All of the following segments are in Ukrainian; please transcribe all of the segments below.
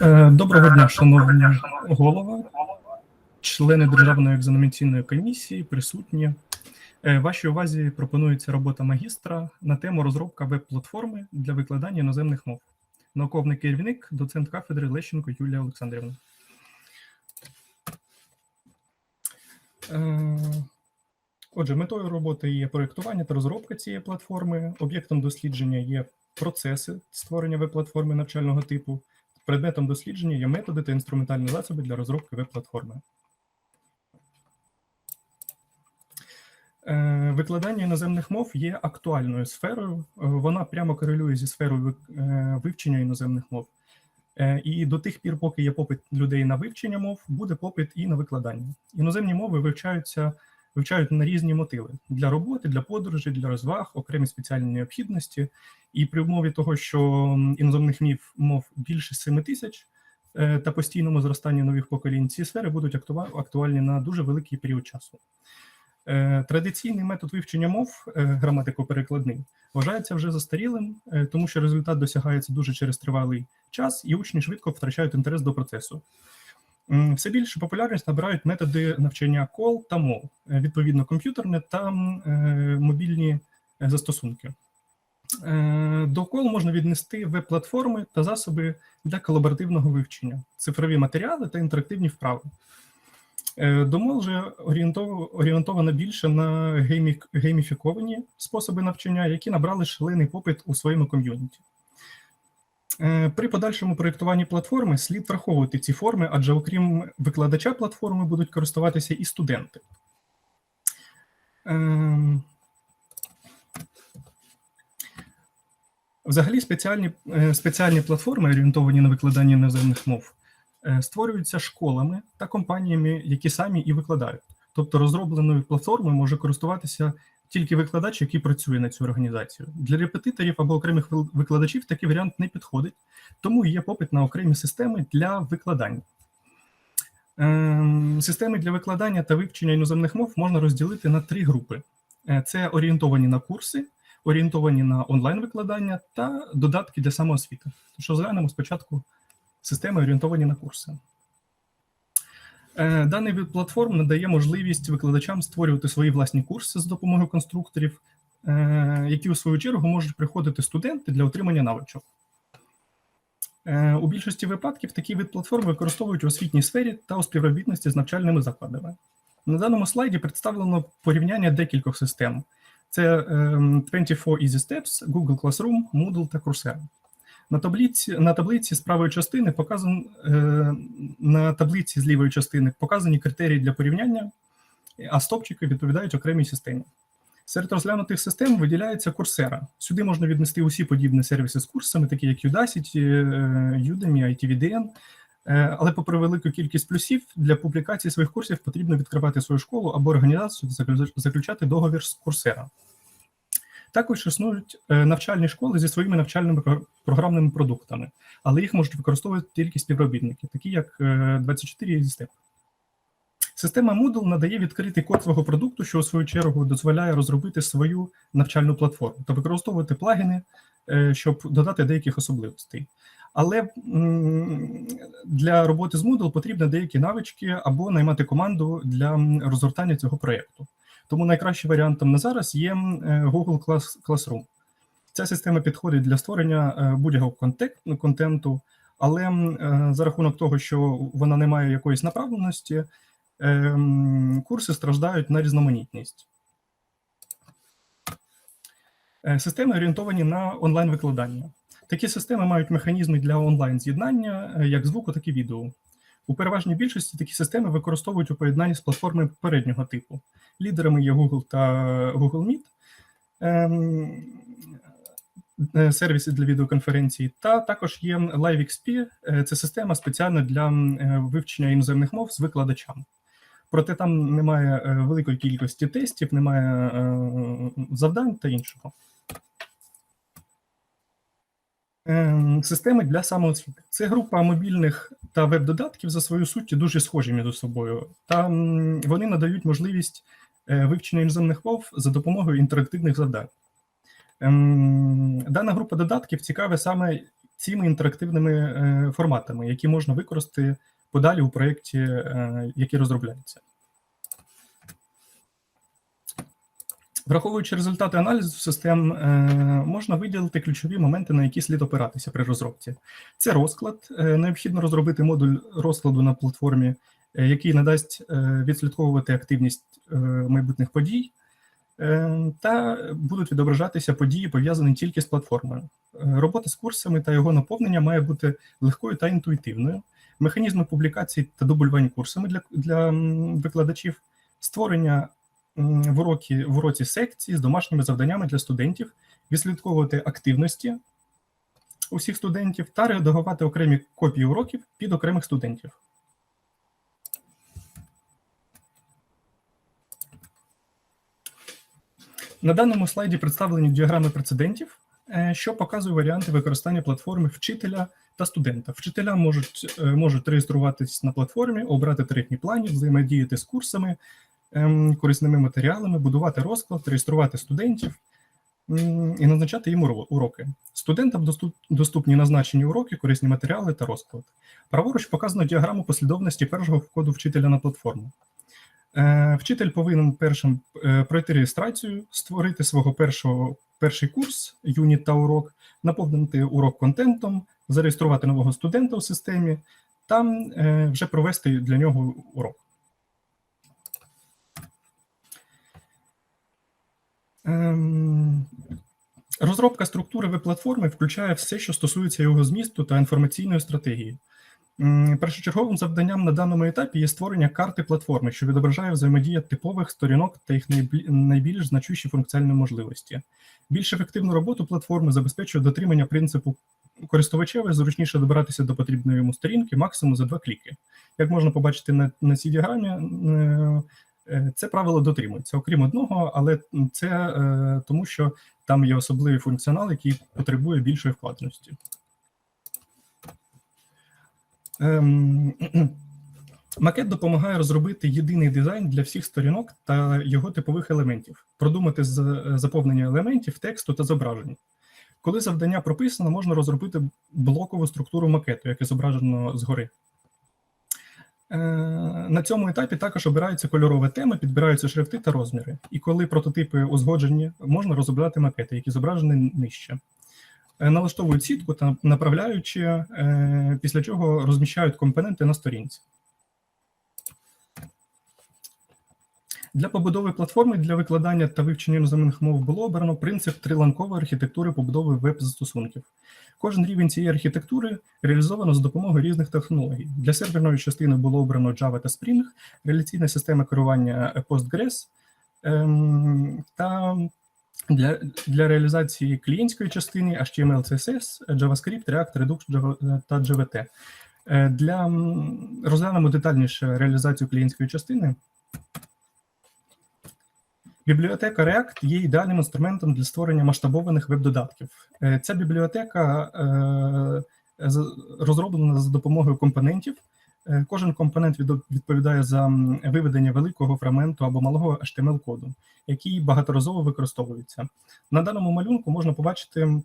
Е, Доброго дня, шановні голова, члени Державної екзаменаційної комісії, присутні. Е, Вашій увазі пропонується робота магістра на тему розробка веб-платформи для викладання іноземних мов. Науковий керівник, доцент кафедри Лещенко Юлія Олександрівна. Е, Отже, метою роботи є проєктування та розробка цієї платформи. Об'єктом дослідження є процеси створення веб-платформи навчального типу. Предметом дослідження є методи та інструментальні засоби для розробки веб-платформи. Е, Викладання іноземних мов є актуальною сферою. Е, Вона прямо корелює зі сферою е, вивчення іноземних мов. І до тих пір, поки є попит людей на вивчення мов, буде попит і на викладання. Іноземні мови вивчаються вивчають на різні мотиви для роботи, для подорожей, для розваг, окремі спеціальні необхідності. І при умові того, що іноземних мів мов більше 7 тисяч е, та постійному зростанні нових поколінь, ці сфери будуть актуальні на дуже великий період часу. Е, Традиційний метод вивчення мов, е, граматико-перекладний, вважається вже застарілим, тому що результат досягається дуже через тривалий час, і учні швидко втрачають інтерес до процесу. Все більше популярність набирають методи навчання кол та мов, е, відповідно, комп'ютерне та е, мобільні е, застосунки. До кол можна віднести веб-платформи та засоби для колаборативного вивчення, цифрові матеріали та інтерактивні вправи. До мол же орієнтовано більше на гейміфіковані способи навчання, які набрали шалений попит у своєму ком'юніті. Е, При подальшому проєктуванні платформи слід враховувати ці форми, адже окрім викладача платформи будуть користуватися і студенти. Ем, Взагалі, спеціальні, е, спеціальні платформи, орієнтовані на викладання іноземних мов, е, створюються школами та компаніями, які самі і викладають. Тобто розробленою платформою може користуватися тільки викладач, який працює на цю організацію. Для репетиторів або окремих викладачів такий варіант не підходить, тому є попит на окремі системи для викладання. Ем, Системи для викладання та вивчення іноземних мов можна розділити на три групи: Е, це орієнтовані на курси, орієнтовані на онлайн-викладання та додатки для самоосвіти. Тож розглянемо спочатку системи, орієнтовані на курси. Е, Даний вид платформ надає можливість викладачам створювати свої власні курси з допомогою конструкторів, е, які у свою чергу можуть приходити студенти для отримання навичок. Е, У більшості випадків такий вид платформ використовують у освітній сфері та у співробітності з навчальними закладами. На даному слайді представлено порівняння декількох систем: це ем, 24 Easy Steps, Google Classroom, Moodle та Coursera. На таблиці, на таблиці з правої частини показан, е, на таблиці з лівої частини показані критерії для порівняння, а стопчики відповідають окремій системі. Серед розглянутих систем виділяється Coursera. Сюди можна віднести усі подібні сервіси з курсами, такі як Udacity, е, Udemy, ITVDN. Е, Але, попри велику кількість плюсів, для публікації своїх курсів потрібно відкривати свою школу або організацію, заклю- заключати договір з Coursera. Також існують е, навчальні школи зі своїми навчальними програмними продуктами, але їх можуть використовувати тільки співробітники, такі як е, 24 Easy Step. Система Moodle надає відкритий код свого продукту, що у свою чергу дозволяє розробити свою навчальну платформу та використовувати плагіни, е, щоб додати деяких особливостей. Але для роботи з Moodle потрібні деякі навички або наймати команду для розгортання цього проєкту. Тому найкращим варіантом на зараз є е, Google Classroom. Ця система підходить для створення е, будь-якого контенту, але е, за рахунок того, що вона не має якоїсь направленості, курси страждають на різноманітність. Системи орієнтовані на онлайн-викладання. Такі системи мають механізми для онлайн-з'єднання як звуку, так і відео. У переважній більшості такі системи використовують у поєднанні з платформами попереднього типу. Лідерами є Google та Google Meet, ем, е, сервіси для відеоконференцій, та також є LiveXP, е, це система спеціальна для е, вивчення іноземних мов з викладачами. Проте там немає е, великої кількості тестів, немає е, завдань та іншого. Ем, Системи для самоосвіти. Це група мобільних та веб-додатків за свою суттю дуже схожі між собою. Та вони надають можливість е, вивчення іноземних мов за допомогою інтерактивних завдань. Ем, Дана група додатків цікава саме цими інтерактивними е, форматами, які можна використати подалі у проєкті, е, який розробляється. Враховуючи результати аналізу систем, е, можна виділити ключові моменти, на які слід опиратися при розробці. Це розклад. Е, Необхідно розробити модуль розкладу на платформі, е, який надасть відслідковувати активність майбутніх подій, та будуть відображатися події, пов'язані тільки з платформою. Робота з курсами та його наповнення має бути легкою та інтуїтивною. Механізми публікації та дублювання курсами для, для викладачів, створення в, уроки, в уроці секції з домашніми завданнями для студентів, відслідковувати активності усіх студентів та редагувати окремі копії уроків під окремих студентів. На даному слайді представлені діаграми прецедентів, е, що показує варіанти використання платформи вчителя та студента. Вчителя можуть, е, можуть реєструватись на платформі, обрати тарифні плані, взаємодіяти з курсами, корисними матеріалами, будувати розклад, реєструвати студентів і назначати їм уроки. Студентам доступ- доступні назначені уроки, корисні матеріали та розклад. Праворуч показано діаграму послідовності першого входу вчителя на платформу. Е, Вчитель повинен першим е, пройти реєстрацію, створити свого першого перший курс, юніт та урок, наповнити урок контентом, зареєструвати нового студента у системі та е, вже провести для нього урок. Розробка структури веб-платформи включає все, що стосується його змісту та інформаційної стратегії. Першочерговим завданням на даному етапі є створення карти платформи, що відображає взаємодія типових сторінок та їх найбільш значущі функціональні можливості. Більш ефективну роботу платформи забезпечує дотримання принципу користувачеві зручніше добиратися до потрібної йому сторінки максимум за два кліки. Як можна побачити на, на цій діаграмі, це правило дотримується, окрім одного, але це е, тому, що там є особливий функціонал, який потребує більшої вкладеності. Ем, Макет допомагає розробити єдиний дизайн для всіх сторінок та його типових елементів, продумати з- заповнення елементів, тексту та зображень. Коли завдання прописано, можна розробити блокову структуру макету, яке зображено згори. Е, На цьому етапі також обираються кольорові теми, підбираються шрифти та розміри. І коли прототипи узгоджені, можна розробляти макети, які зображені нижче. Е, Налаштовують сітку та направляючи, е, після чого розміщають компоненти на сторінці. Для побудови платформи для викладання та вивчення іноземних мов було обрано принцип триланкової архітектури побудови веб-застосунків. Кожен рівень цієї архітектури реалізовано за допомогою різних технологій. Для серверної частини було обрано Java та Spring, реляційна система керування Postgres ем, та для, для реалізації клієнтської частини HTML, CSS, JavaScript, React, Redux та JVT. Е, Для розглянемо детальніше реалізацію клієнтської частини. Бібліотека React є ідеальним інструментом для створення масштабованих веб-додатків. Е, Ця бібліотека е, розроблена за допомогою компонентів. Е, Кожен компонент відповідає за виведення великого фрагменту або малого HTML-коду, який багаторазово використовується. На даному малюнку можна побачити,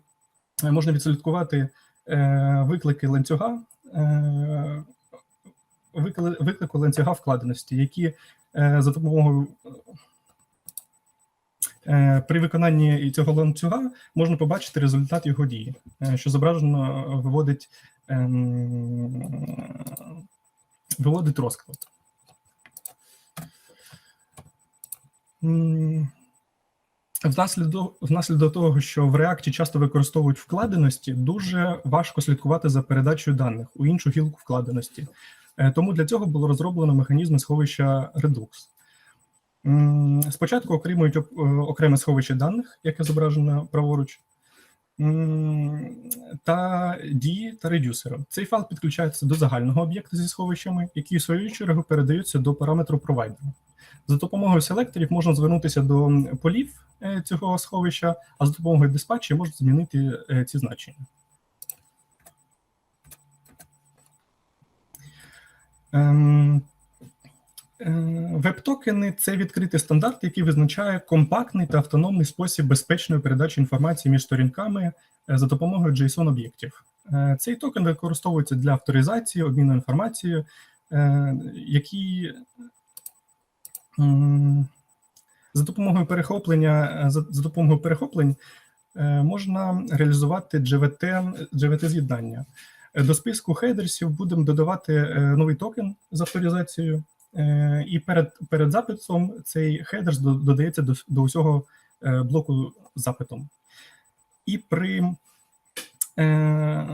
можна відслідкувати виклики ланцюга, виклику ланцюга вкладеності, які за допомогою При виконанні цього ланцюга можна побачити результат його дії, е, що зображено е, виводить, ем, виводить розклад. Внаслідок, внаслідок того, що в React часто використовують вкладеності, дуже важко слідкувати за передачею даних у іншу гілку вкладеності. Е, Тому для цього було розроблено механізми сховища Redux. Спочатку окремують е, окреме сховище даних, яке зображено праворуч, та дії та редюсера. Цей файл підключається до загального об'єкта зі сховищами, які в свою чергу передаються до параметру провайдера. За допомогою селекторів можна звернутися до полів е, цього сховища, а за допомогою диспатчі можна змінити е, ці значення. Е, Веб-токени це відкритий стандарт, який визначає компактний та автономний спосіб безпечної передачі інформації між сторінками е, за допомогою JSON-об'єктів. Е, Цей токен використовується для авторизації, обміну інформацією, які за допомогою перехоплення, за, допомогою перехоплень можна реалізувати GVT з'єднання. До списку хейдерсів будемо додавати новий токен з авторизацією, і перед, перед записом цей хедер додається до, до усього е, блоку запитом. І при е,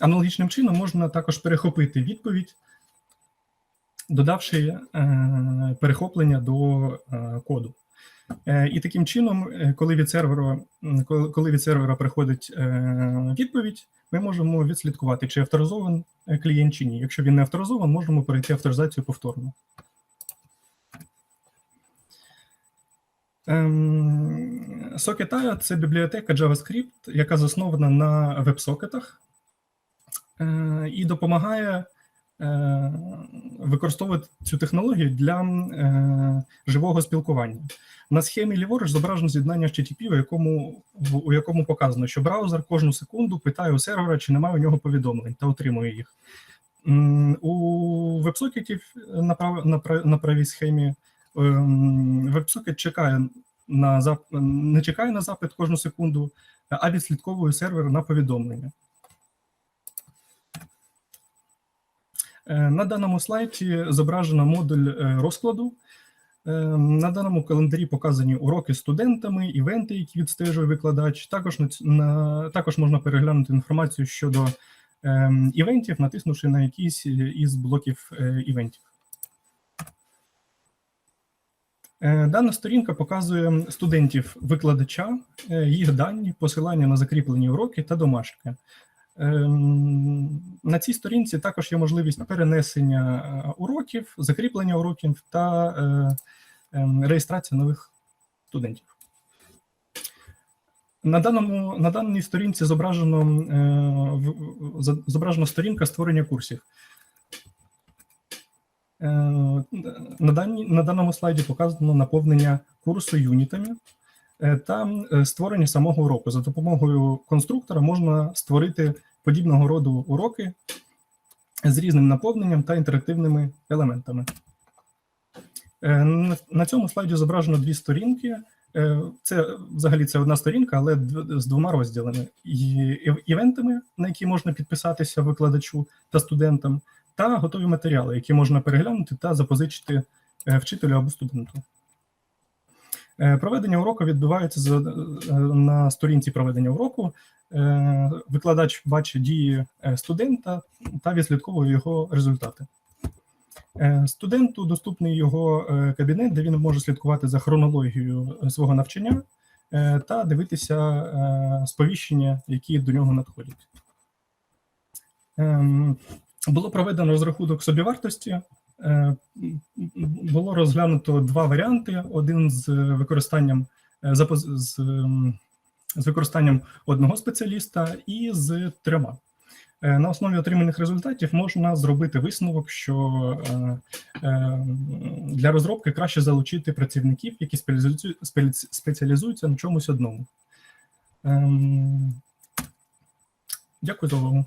аналогічним чином можна також перехопити відповідь, додавши е, перехоплення до е, коду. Е, І таким чином, е, коли від сервера, коли від сервера приходить е, відповідь, ми можемо відслідкувати, чи авторизований е, клієнт чи ні. Якщо він не авторизований, можемо перейти авторизацію повторно. Ем, Socket.io – це бібліотека JavaScript, яка заснована на веб-сокетах і допомагає використовувати цю технологію для е, живого спілкування. На схемі ліворуч зображено з'єднання HTTP, у якому, у якому показано, що браузер кожну секунду питає у сервера, чи немає у нього повідомлень, та отримує їх. У веб-сокетів на, прав, на, на правій схемі ем, чекає на не чекає на запит кожну секунду, а відслідковує сервер на повідомлення. Е, На даному слайді зображено модуль е, розкладу. Е, На даному календарі показані уроки студентами, івенти, які відстежує викладач. Також, на, також можна переглянути інформацію щодо ем, івентів, натиснувши на якийсь із блоків е, івентів. Е, Дана сторінка показує студентів викладача, е, їх дані, посилання на закріплені уроки та домашки. Ем, На цій сторінці також є можливість перенесення е, уроків, закріплення уроків та е, ем, реєстрація нових студентів. На, даному, на даній сторінці зображено, е, зображена сторінка створення курсів. На, даній, на даному слайді показано наповнення курсу юнітами та створення самого уроку. За допомогою конструктора можна створити подібного роду уроки з різним наповненням та інтерактивними елементами. Е, На цьому слайді зображено дві сторінки. Е, Це взагалі це одна сторінка, але з двома розділами: івентами, на які можна підписатися викладачу та студентам, та готові матеріали, які можна переглянути та запозичити е, вчителю або студенту. Е, Проведення уроку відбувається е, на сторінці проведення уроку. Е, Викладач бачить дії студента та відслідковує його результати. Студенту доступний його кабінет, де він може слідкувати за хронологією свого навчання та дивитися сповіщення, які до нього надходять. Ем, Було проведено розрахунок собівартості. Е, Було розглянуто два варіанти: один з використанням е, з, ем, з використанням одного спеціаліста і з трьома. Е, На основі отриманих результатів можна зробити висновок, що е, е, для розробки краще залучити працівників, які спеціалізуються- на чомусь одному. Ем, Дякую за увагу.